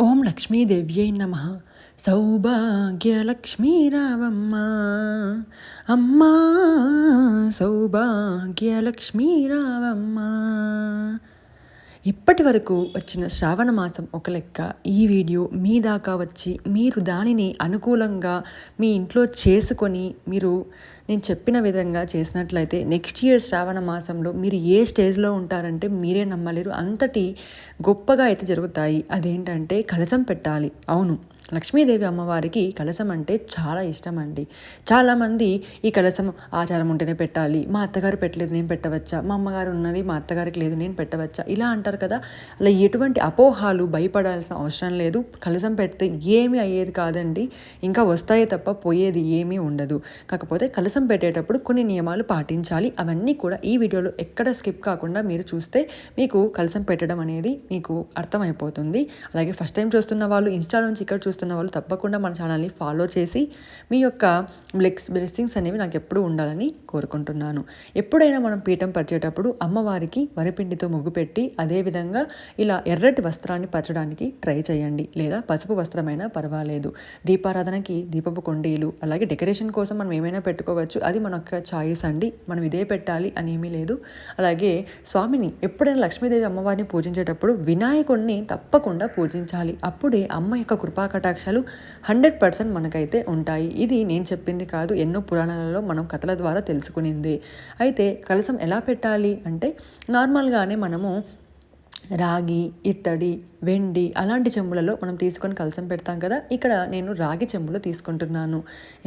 ఓం లక్ష్మీదేవ్యై నమ సౌభాగ్యలక్ష్మీరావమ్మ అమ్మా సౌభాగ్యలక్ష్మీరావమ్మ ఇప్పటి వరకు వచ్చిన శ్రావణ మాసం ఒక లెక్క. ఈ వీడియో మీ దాకా వచ్చి మీరు దానిని అనుకూలంగా మీ ఇంట్లో చేసుకొని మీరు నేను చెప్పిన విధంగా చేసినట్లయితే నెక్స్ట్ ఇయర్ శ్రావణ మాసంలో మీరు ఏ స్టేజ్లో ఉంటారంటే మీరే నమ్మలేరు. అంతటి గొప్పగా అయితే జరుగుతాయి. అదేంటంటే కలసం పెట్టాలి. అవును. లక్ష్మీదేవి అమ్మవారికి కలసం అంటే చాలా ఇష్టం అండి చాలామంది ఈ కలసం ఆచారం ఉంటేనే పెట్టాలి మా అత్తగారు పెట్టలేదు నేను పెట్టవచ్చా? మా అమ్మగారు ఉన్నది మా అత్తగారికి లేదు నేను పెట్టవచ్చా? ఇలా అంటారు కదా. అలా ఎటువంటి అపోహాలు భయపడాల్సిన అవసరం లేదు. కలసం పెడితే ఏమీ అయ్యేది కాదండి. ఇంకా వస్తాయే తప్ప పోయేది ఏమీ ఉండదు. కాకపోతే కలసం పెట్టేటప్పుడు కొన్ని నియమాలు పాటించాలి. అవన్నీ కూడా ఈ వీడియోలో ఎక్కడ స్కిప్ కాకుండా మీరు చూస్తే మీకు కలసం పెట్టడం అనేది మీకు అర్థమైపోతుంది. అలాగే ఫస్ట్ టైం చూస్తున్న వాళ్ళు ఇన్స్టా నుంచి ఇక్కడ చూస్తే చూస్తున్న వాళ్ళు తప్పకుండా మన ఛానల్ని ఫాలో చేసి మీ యొక్క బ్లెక్స్ బ్లెస్సింగ్స్ అనేవి నాకు ఎప్పుడూ ఉండాలని కోరుకుంటున్నాను. ఎప్పుడైనా మనం పీఠం పరిచేటప్పుడు అమ్మవారికి వరిపిండితో ముగ్గు పెట్టి అదేవిధంగా ఇలా ఎర్రటి వస్త్రాన్ని పరచడానికి ట్రై చేయండి. లేదా పసుపు వస్త్రమైనా పర్వాలేదు. దీపారాధనకి దీపపు కొండీలు అలాగే డెకరేషన్ కోసం మనం ఏమైనా పెట్టుకోవచ్చు. అది మన యొక్క ఛాయిస్ అండి. మనం ఇదే పెట్టాలి అని ఏమీ లేదు. అలాగే స్వామిని ఎప్పుడైనా లక్ష్మీదేవి అమ్మవారిని పూజించేటప్పుడు వినాయకుడిని తప్పకుండా పూజించాలి. అప్పుడే అమ్మ యొక్క కృపాకట కటాక్షాలు హండ్రెడ్ పర్సెంట్ మనకైతే ఉంటాయి. ఇది నేను చెప్పింది కాదు ఎన్నో పురాణాలలో మనం కథల ద్వారా తెలుసుకునింది. అయితే కలసం ఎలా పెట్టాలి అంటే నార్మల్గానే మనము రాగి ఇత్తడి వెండి అలాంటి చెంబులలో మనం తీసుకొని కలసం పెడతాం కదా ఇక్కడ నేను రాగి చెంబులో తీసుకుంటున్నాను.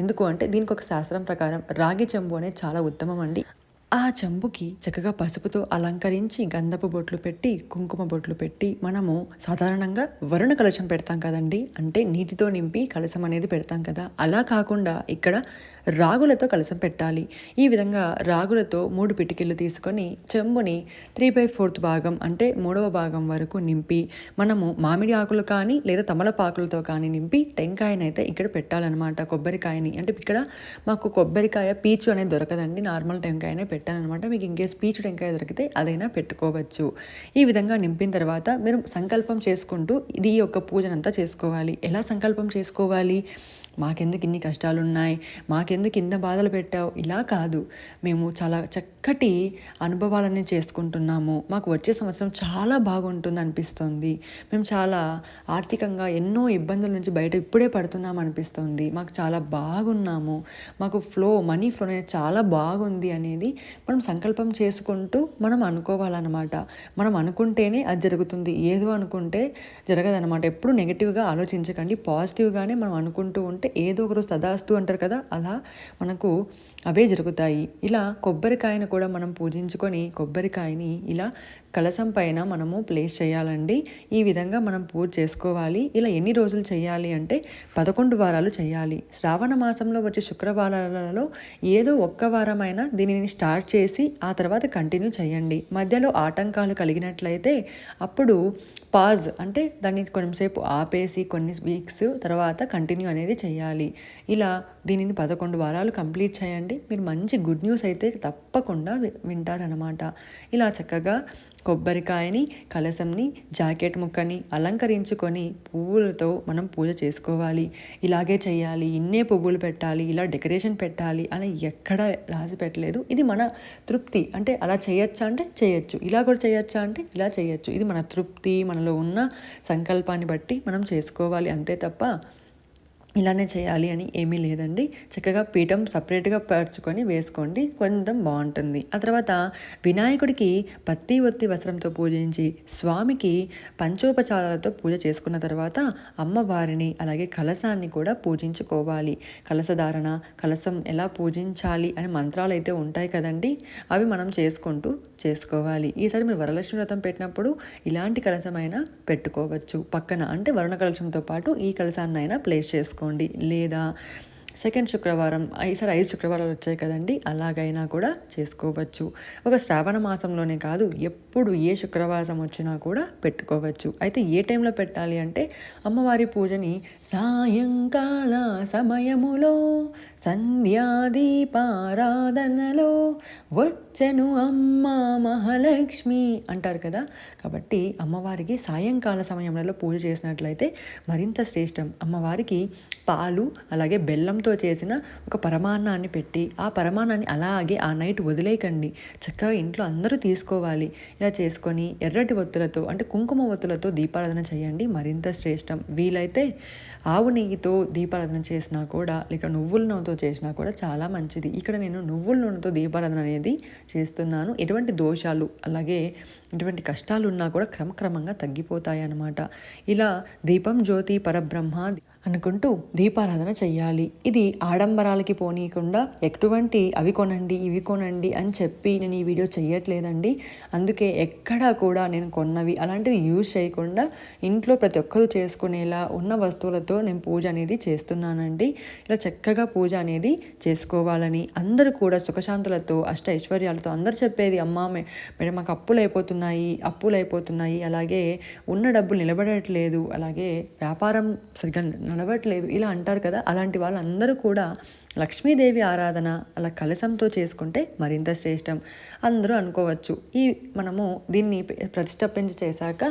ఎందుకు అంటే దీనికి ఒక శాస్త్రం ప్రకారం రాగి చెంబు అనేది చాలా ఉత్తమం అండి. ఆ చెంబుకి చక్కగా పసుపుతో అలంకరించి గంధపు బొట్లు పెట్టి కుంకుమ బొట్లు పెట్టి మనము సాధారణంగా వరుణ కలశం పెడతాం కదండి. అంటే నీటితో నింపి కలశం అనేది పెడతాం కదా. అలా కాకుండా ఇక్కడ రాగులతో కలసం పెట్టాలి. ఈ విధంగా రాగులతో మూడు పిటికిళ్ళు తీసుకొని చెంబుని త్రీ బై ఫోర్త్ భాగం అంటే మూడవ భాగం వరకు నింపి మనము మామిడి ఆకులు కానీ లేదా తమలపాకులతో కానీ నింపి టెంకాయనైతే ఇక్కడ పెట్టాలన్నమాట. కొబ్బరికాయని అంటే ఇక్కడ మాకు కొబ్బరికాయ పీచు అనేది దొరకదండి. నార్మల్ టెంకాయనే పెట్టాను మీకు ఇంకేస్ పీచు టెంకాయ దొరికితే అదైనా పెట్టుకోవచ్చు. ఈ విధంగా నింపిన తర్వాత మీరు సంకల్పం చేసుకుంటూ ఇది యొక్క పూజనంతా చేసుకోవాలి. ఎలా సంకల్పం చేసుకోవాలి? మాకెందుకు ఇన్ని కష్టాలు ఉన్నాయి మాకెందుకు ఇంత బాధలు పెట్టావు? ఇలా కాదు. మేము చాలా చక్కటి అనుభవాలని చేసుకుంటున్నాము. మాకు వచ్చే సంవత్సరం చాలా బాగుంటుంది అనిపిస్తుంది. మేము చాలా ఆర్థికంగా ఎన్నో ఇబ్బందుల నుంచి బయట ఇప్పుడే పడుతున్నాం అనిపిస్తుంది. మాకు చాలా బాగున్నాము. మాకు ఫ్లో మనీ ఫ్లో అనేది చాలా బాగుంది అనేది మనం సంకల్పం చేసుకుంటూ మనం అనుకోవాలన్నమాట. మనం అనుకుంటేనే అది జరుగుతుంది. ఏదో అనుకుంటే జరగదన్నమాట. ఎప్పుడు నెగిటివ్గా ఆలోచించకండి. పాజిటివ్గానే మనం అనుకుంటూ ఉంటే అంటే ఏదో ఒకరోజు తదాస్తు అంటారు కదా అలా మనకు అవే జరుగుతాయి. ఇలా కొబ్బరికాయను కూడా మనం పూజించుకొని కొబ్బరికాయని ఇలా కలసం పైన మనము ప్లేస్ చేయాలండి. ఈ విధంగా మనం పూజ చేసుకోవాలి. ఇలా ఎన్ని రోజులు చేయాలి అంటే పదకొండు వారాలు చేయాలి. శ్రావణ మాసంలో వచ్చే శుక్రవారాలలో ఏదో ఒక్క వారమైనా దీనిని స్టార్ట్ చేసి ఆ తర్వాత కంటిన్యూ చేయండి. మధ్యలో ఆటంకాలు కలిగినట్లయితే అప్పుడు పాజ్ అంటే దాన్ని కొంచెంసేపు ఆపేసి కొన్ని వీక్స్ తర్వాత కంటిన్యూ అనేది చేయాలి చేయాలి. ఇలా దీనిని పదకొండు వారాలు కంప్లీట్ చేయండి. మీరు మంచి గుడ్ న్యూస్ అయితే తప్పకుండా వింటారనమాట ఇలా చక్కగా కొబ్బరికాయని కలసంని జాకెట్ ముక్కని అలంకరించుకొని పువ్వులతో మనం పూజ చేసుకోవాలి. ఇలాగే చేయాలి. ఇన్నే పువ్వులు పెట్టాలి. ఇలా డెకరేషన్ పెట్టాలి అని ఎక్కడ రాసి పెట్టలేదు. ఇది మన తృప్తి. అంటే అలా చేయొచ్చా అంటే చేయొచ్చు. ఇలా కూడా చేయొచ్చా అంటే ఇలా చేయొచ్చు. ఇది మన తృప్తి. మనలో ఉన్న సంకల్పాన్ని బట్టి మనం చేసుకోవాలి. అంతే తప్ప ఇలానే చేయాలి అని ఏమీ లేదండి. చక్కగా పీఠం సపరేట్గా పరుచుకొని వేసుకోండి. కొంచెం బాగుంటుంది. ఆ తర్వాత వినాయకుడికి పత్తి ఒత్తి వస్త్రంతో పూజించి స్వామికి పంచోపచారాలతో పూజ చేసుకున్న తర్వాత అమ్మవారిని అలాగే కలసాన్ని కూడా పూజించుకోవాలి. కలసధారణ కలసం ఎలా పూజించాలి అనే మంత్రాలు అయితే ఉంటాయి కదండి. అవి మనం చేసుకుంటూ చేసుకోవాలి. ఈసారి మీరు వరలక్ష్మి వ్రతం పెట్టినప్పుడు ఇలాంటి కలసమైనా పెట్టుకోవచ్చు. పక్కన అంటే వరుణ కలశంతో పాటు ఈ కలసాన్ని అయినా ప్లేస్ చేసుకోవాలి చేసుకోండి. లేదా సెకండ్ శుక్రవారం ఈసారి ఐదు శుక్రవారాలు వచ్చాయి కదండి. అలాగైనా కూడా చేసుకోవచ్చు. ఒక శ్రావణ మాసంలోనే కాదు ఎప్పుడు ఏ శుక్రవారం వచ్చినా కూడా పెట్టుకోవచ్చు. అయితే ఏ టైంలో పెట్టాలి అంటే అమ్మవారి పూజని సాయంకాల సమయములో సంధ్యాదీపారాధనలో వచ్చెను అమ్మ మహాలక్ష్మి అంటారు కదా. కాబట్టి అమ్మవారికి సాయంకాల సమయంలో పూజ చేసినట్లయితే మరింత శ్రేష్టం. అమ్మవారికి పాలు అలాగే బెల్లం బెల్లంతో చేసిన ఒక పరమాన్నాన్ని పెట్టి ఆ పరమాన్నాన్ని అలాగే ఆ నైట్ వదిలేయకండి. చక్కగా ఇంట్లో అందరూ తీసుకోవాలి. ఇలా చేసుకొని ఎర్రటి ఒత్తులతో అంటే కుంకుమ ఒత్తులతో దీపారాధన చేయండి. మరింత శ్రేష్టం. వీలైతే ఆవు నెయ్యితో దీపారాధన చేసినా కూడా లేక నువ్వుల నూనెతో చేసినా కూడా చాలా మంచిది. ఇక్కడ నేను నువ్వుల నూనెతో దీపారాధన అనేది చేస్తున్నాను. ఎటువంటి దోషాలు అలాగే ఎటువంటి కష్టాలు ఉన్నా కూడా క్రమక్రమంగా తగ్గిపోతాయి అన్నమాట ఇలా దీపం జ్యోతి పరబ్రహ్మ అనుకుంటూ దీపారాధన చెయ్యాలి. ఇది ఆడంబరాలకి పోనీయకుండా ఎటువంటి అవి కొనండి ఇవి కొనండి అని చెప్పి నేను ఈ వీడియో చెయ్యట్లేదండి. అందుకే ఎక్కడా కూడా నేను కొన్నవి అలాంటివి యూజ్ చేయకుండా ఇంట్లో ప్రతి ఒక్కరు చేసుకునేలా ఉన్న వస్తువులతో నేను పూజ అనేది చేస్తున్నానండి. ఇలా చక్కగా పూజ అనేది చేసుకోవాలని అందరూ కూడా సుఖశాంతులతో అష్ట ఐశ్వర్యాలతో అందరు చెప్పేది అమ్మా మేడం మాకు అప్పులు అయిపోతున్నాయి అప్పులు అయిపోతున్నాయి అలాగే ఉన్న డబ్బులు నిలబడట్లేదు అలాగే వ్యాపారం సరిగ్గా నడవట్లేదు. ఇలా అంటారు కదా అలాంటి వాళ్ళందరూ కూడా లక్ష్మీదేవి ఆరాధన అలా కలశంతో చేసుకుంటే మరింత శ్రేష్టం. అందరూ అనుకోవచ్చు ఈ మనము దీన్ని ప్రతిష్టపించి చేశాక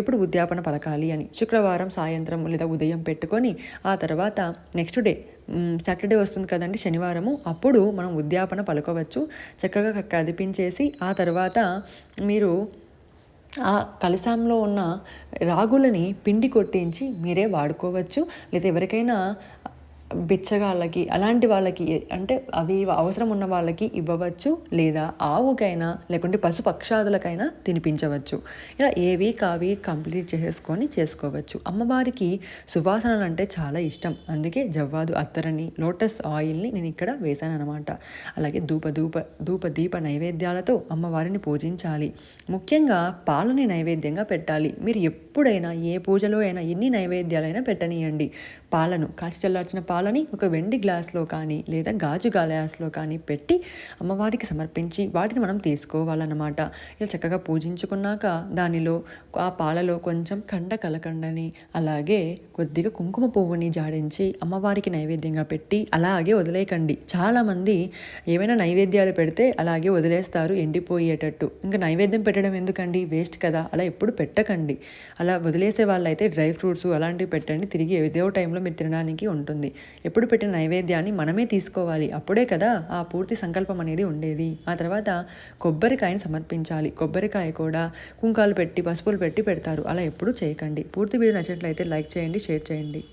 ఎప్పుడు ఉద్యాపన పలకాలి అని. శుక్రవారం సాయంత్రం లేదా ఉదయం పెట్టుకొని ఆ తర్వాత నెక్స్ట్ డే సాటర్డే వస్తుంది కదండి శనివారము అప్పుడు మనం ఉద్యాపన పలుకోవచ్చు. చక్కగా కదిపించేసి ఆ తర్వాత మీరు ఆ కలశంలో ఉన్న రాగులని పిండి కొట్టించి మీరే వాడుకోవచ్చు. లేదా ఎవరికైనా బిచ్చగాళ్ళకి అలాంటి వాళ్ళకి అంటే అవి అవసరం ఉన్న వాళ్ళకి ఇవ్వవచ్చు లేదా ఆవుకైనా లేకుంటే పశు పక్షాదులకైనా తినిపించవచ్చు. ఇలా ఏవి కావి కంప్లీట్ చేసుకొని చేసుకోవచ్చు. అమ్మవారికి సువాసనలు అంటే చాలా ఇష్టం. అందుకే జవ్వాదు అత్తరని లోటస్ ఆయిల్ని నేను ఇక్కడ వేశాను అనమాట అలాగే ధూప ధూప ధూప దీప నైవేద్యాలతో అమ్మవారిని పూజించాలి. ముఖ్యంగా పాలని నైవేద్యంగా పెట్టాలి. మీరు ఎప్పుడైనా ఏ పూజలో అయినా ఎన్ని నైవేద్యాలైనా పెట్టనీయండి. పాలను కాచి చల్లార్చిన పాలు పాలని ఒక వెండి గ్లాస్లో కానీ లేదా గాజు గ్లాస్లో కానీ పెట్టి అమ్మవారికి సమర్పించి వాటిని మనం తీసుకోవాలన్నమాట. ఇలా చక్కగా పూజించుకున్నాక దానిలో ఆ పాలలో కొంచెం కండ కలకండని అలాగే కొద్దిగా కుంకుమ పువ్వుని జాడించి అమ్మవారికి నైవేద్యంగా పెట్టి అలాగే వదిలేయకండి. చాలామంది ఏమైనా నైవేద్యాలు పెడితే అలాగే వదిలేస్తారు ఎండిపోయేటట్టు. ఇంకా నైవేద్యం పెట్టడం ఎందుకండి? వేస్ట్ కదా అలా ఎప్పుడు పెట్టకండి. అలా వదిలేసే వాళ్ళైతే డ్రై ఫ్రూట్స్ అలాంటివి పెట్టండి తిరిగి ఏదో టైంలో మీరు తినడానికి ఉంటుంది. ఎప్పుడు పెట్టిన నైవేద్యాన్ని మనమే తీసుకోవాలి. అప్పుడే కదా ఆ పూర్తి సంకల్పం అనేది ఉండేది. ఆ తర్వాత కొబ్బరికాయని సమర్పించాలి. కొబ్బరికాయ కూడా కుంకాలు పెట్టి పసుపులు పెట్టి పెడతారు. అలా ఎప్పుడూ చేయకండి. పూర్తి వీడియో నచ్చినట్లయితే లైక్ చేయండి షేర్ చేయండి.